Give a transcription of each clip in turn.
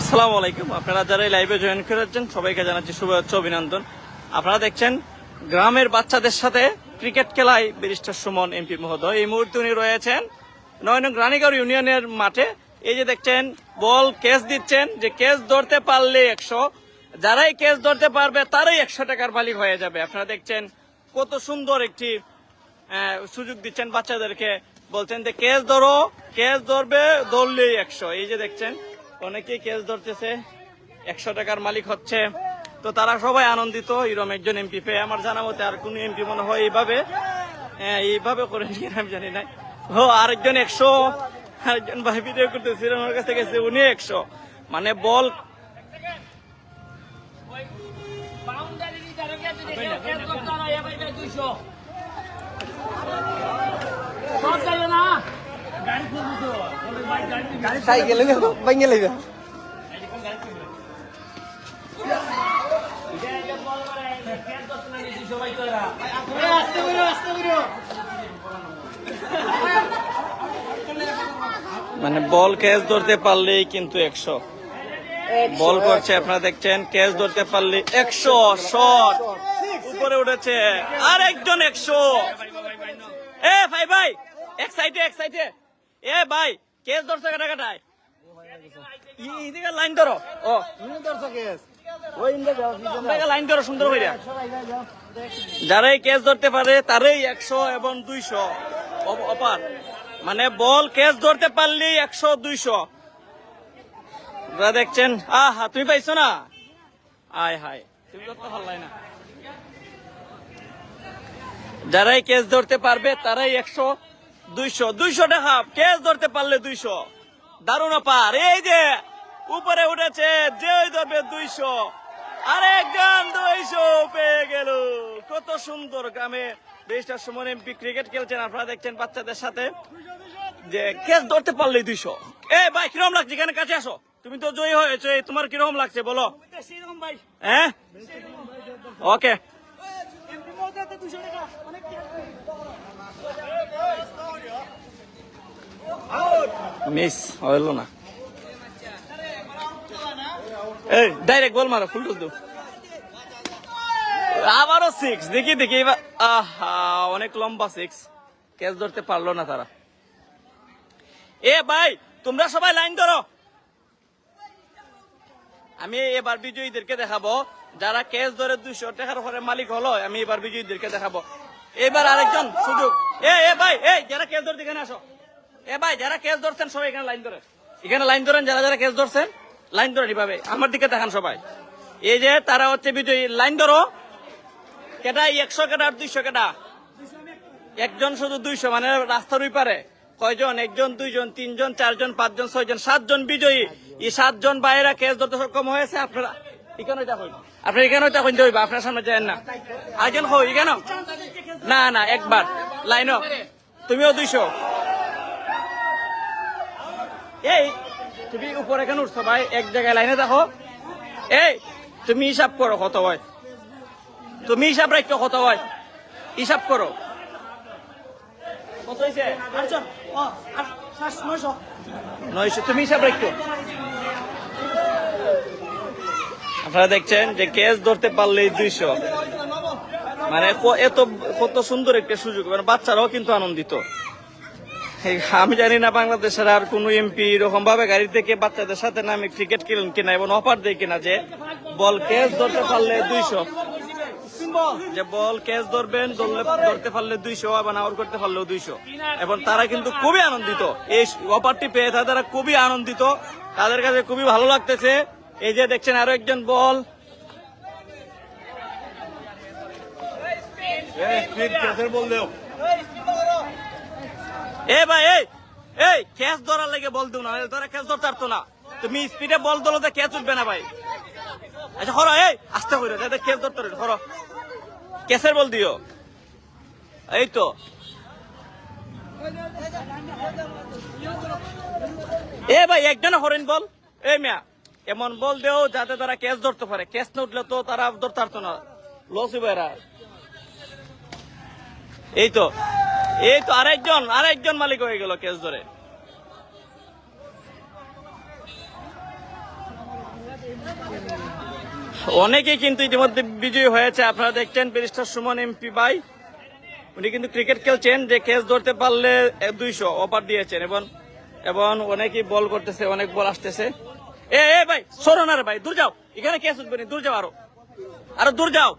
আসসালামু আলাইকুম। আপনারা যারা লাইভে জয়েন করেছেন, সবাইকে জানাচ্ছি শুভেচ্ছা, অভিনন্দন। আপনারা দেখছেন, গ্রামের বাচ্চাদের সাথে ক্রিকেট খেলায় ব্যারিস্টার সুমন এমপি মহোদয়। এই মুহূর্তে উনি রয়েছেন নয়ন রানীগড় ইউনিয়নের মাঠে। এই যে দেখছেন, বল ক্যাচ দিচ্ছেন, যে ক্যাচ ধরতে পারলে একশো। যারাই ক্যাচ ধরতে পারবে, তারাই একশো টাকার মালিক হয়ে যাবে। আপনারা দেখছেন, কত সুন্দর একটি সুযোগ দিচ্ছেন বাচ্চাদেরকে। বলছেন যে, কেস ধরো, কেস ধরবে, ধরলেই একশো। এই যে দেখছেন অনেকেই কেস ধরতেছে একশো টাকার মালিক হচ্ছে। তো তারা সবাই আনন্দিত এরকম একজন এমপি পেয়ে। আমার জানা মতে আর কোন এমপি মনে হয় এইভাবে হ্যাঁ, এইভাবে করে নিয়ে আমি জানি না ও আরেকজন একশো আরেকজন ভাই ভিডিও করতেছিলেন ওর কাছে গেছে উনি একশো। মানে বল ভিতরে গিয়ে যদি কেউ কেস করতে না, এবার এটা 200 সব যাইবে না সাইকেল ভাঙে লাগবে মানে বল ক্যাচ ধরতে পারলেই কিন্তু একশো। বল করছে আপনারা দেখছেন ক্যাচ ধরতে পারলে একশো শট। উপরে উঠেছে আর একজন একশো। এ ভাই ভাই এক সাইডে এক সাইডে। এ ভাই ক্যাচ ধরছে যারাই ক্যাচ ধরতে পারে তারাই একশো এবং দুইশো। অপার। মানে বল ক্যাচ ধরতে পারলি একশো, দুইশো। দেখছেন। আহা, তুমি পাইছো না? আয় হায়, তুমি ধরতে পারলাই না। যারাই ক্যাচ ধরতে পারবে তারাই একশো। দুইশো দুইশো টাকা ক্যাচ ধরতে পারলে দুইশো। দারুণ পার এই যে উপরে উঠেছে যে ওই ধরবে দুইশো। আরেকজন দুইশো পেয়ে গেল। কত সুন্দর গ্রামে বেশটার সময় এমপি ক্রিকেট খেলছেন। আপনারা দেখছেন বাচ্চাদের সাথে যে কেস ধরতে পারলে দুইশো। এ ভাই কিরম লাগছে? এখানে কাছে আসো। তুমি তো জয়ী হয়েছো। তোমার কীরকম লাগছে? বলো। হ্যাঁ? ওকে। মিস, হইল না। এই ডাইরেক্ট বল মারো ফুল টুস দাও আবারও সিক্স দেখি দেখি, এবার, আহা, অনেক লম্বা সিক্স ক্যাচ ধরতে পারল না তারা। এ ভাই, তোমরা সবাই লাইন ধরো। আমি এবার বিজয়ীদেরকে দেখাবো, যারা ক্যাচ ধরে দুইশো টাকার উপরে মালিক হলো, আমি এবার বিজয়ীদেরকে দেখাবো। এবার আরেকজন, সুযোগ। এ এ ভাই, এই, যারা ক্যাচ ধরতে এখানে আসো। এ যারা ধরছেন লাইন এখানে লাইন ধরেন। যারা যারা ধরছেন লাইন আমার দিকে দেখান সবাই। এই যে তারা হচ্ছে বিজয়ী। লাইন ধরো। কেটা একশো কেটা দুইশো কেটা একজন শুধু দুইশো মানে রাস্তার ওই পারে। কয়জন? একজন, দুইজন, তিনজন, চারজন, পাঁচজন, ছয়জন, সাতজন বিজয়ী। এই সাতজন বাইরা কেস ধরতে সক্ষম হয়েছে, আপনারা আপনার এখানে এটা হইতে আপনার সামনে যায় না। আরেকজন না না, একবার। লাইন তুমিও দুইশো। এই, তুমি উপরে কেন উঠছো ভাই? এক জায়গায় লাইনে দেখো। এই, তুমি হিসাব করো কত হয়। তুমি হিসাব রাখছো কত হয়। হিসাব করো। কত তুমি হিসাব রাখছো আপনারা দেখছেন যে কেস ধরতে পারলেই দুইশো। মানে এত, কত সুন্দর একটা সুযোগ। মানে বাচ্চারাও কিন্তু আনন্দিত। আমি জানি না বাংলাদেশের আর কোন এমপি এরকম ভাবে গাড়ি থেকে বাচ্চাদের সাথে নামে ক্রিকেট খেলেন কিনা এবং অফার দেয় কিনা যে বল ক্যাচ ধরতে পারলে দুইশো। যে বল ক্যাচ ধরবেন ধরতে পারলে দুইশো এবং আউট করতে পারলেও দুইশো। এবং তারা কিন্তু খুবই আনন্দিত। এই অফারটি পেয়ে তারা খুবই আনন্দিত। তাদের কাছে খুবই ভালো লাগতেছে। এই যে দেখছেন আরও একজন বল এ ভাই, এই এই, ক্যাচ ধরার লাগে বল দিও না তোরা ক্যাচ ধরতে পারতো না। তুমি স্পিডে বল দলো তো ক্যাচ উঠবে না ভাই। আচ্ছা হরো এই, আস্তে করে, যাতে ক্যাচ ধরতে পারো হরো ক্যাচের বল দিও। এই তো। এ ভাই, একজনে হরেন বল। এই মিয়া, এমন বল দেও যাতে তারা ক্যাচ ধরতে পারে। ক্যাচ না উঠলে তো তারা ধরতে পারতো না। লস হইবে এরা। এই তো। এই তো আরেকজন আরেকজন মালিক হয়ে গেল কেস ধরে। অনেকেই কিন্তু ইতিমধ্যে বিজয়ী হয়েছে। আপনারা দেখছেন ব্যারিস্টার সুমন এমপি ভাই। উনি কিন্তু ক্রিকেট খেলছেন, যে ক্যাচ ধরতে পারলে দুইশো অফার দিয়েছেন এবং এবং অনেকেই বল করতেছে, অনেক বল আসতেছে। এ ভাই সরো না ভাই, দূর যাও। এখানে ক্যাচ উঠবে দূর যাও আরও। আরও দূর যাও।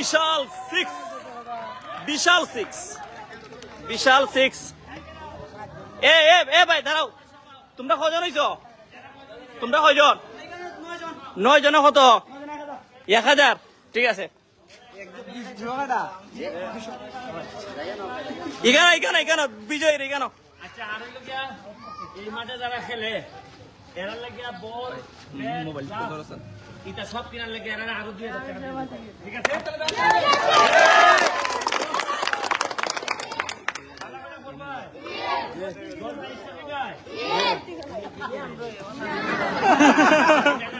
বিশাল সিক্স বিশাল সিক্স বিশাল সিক্স এ এ এ ভাই, দাঁড়াও। তোমরা কজন হইছ? তোমরা কয়জন? নয় জনে কত? এক হাজার। ঠিক আছে। এখানে এখানে এখানে। বিজয় এখানে। আচ্ছা আর এই মাঠে যারা খেলে এরা লাগিয়া বল মোবাইল এটা সব কিনার লেগে এরা আরও দিয়ে। ঠিক আছে? যাই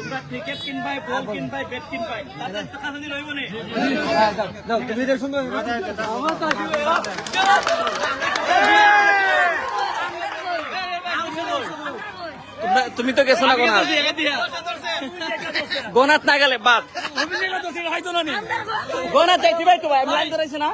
তোমরা ক্রিকেট কিনবাই বল কিনবাই ব্যাট কিনবাই তাদের টাকা যদি লইব নি। তোমরা- তুমি তো গেছো না গোনাত? গোনাত না গেলে বাদ। গোনাত যাইতে ভাই তো ভাই লাইন ধরাইছি না।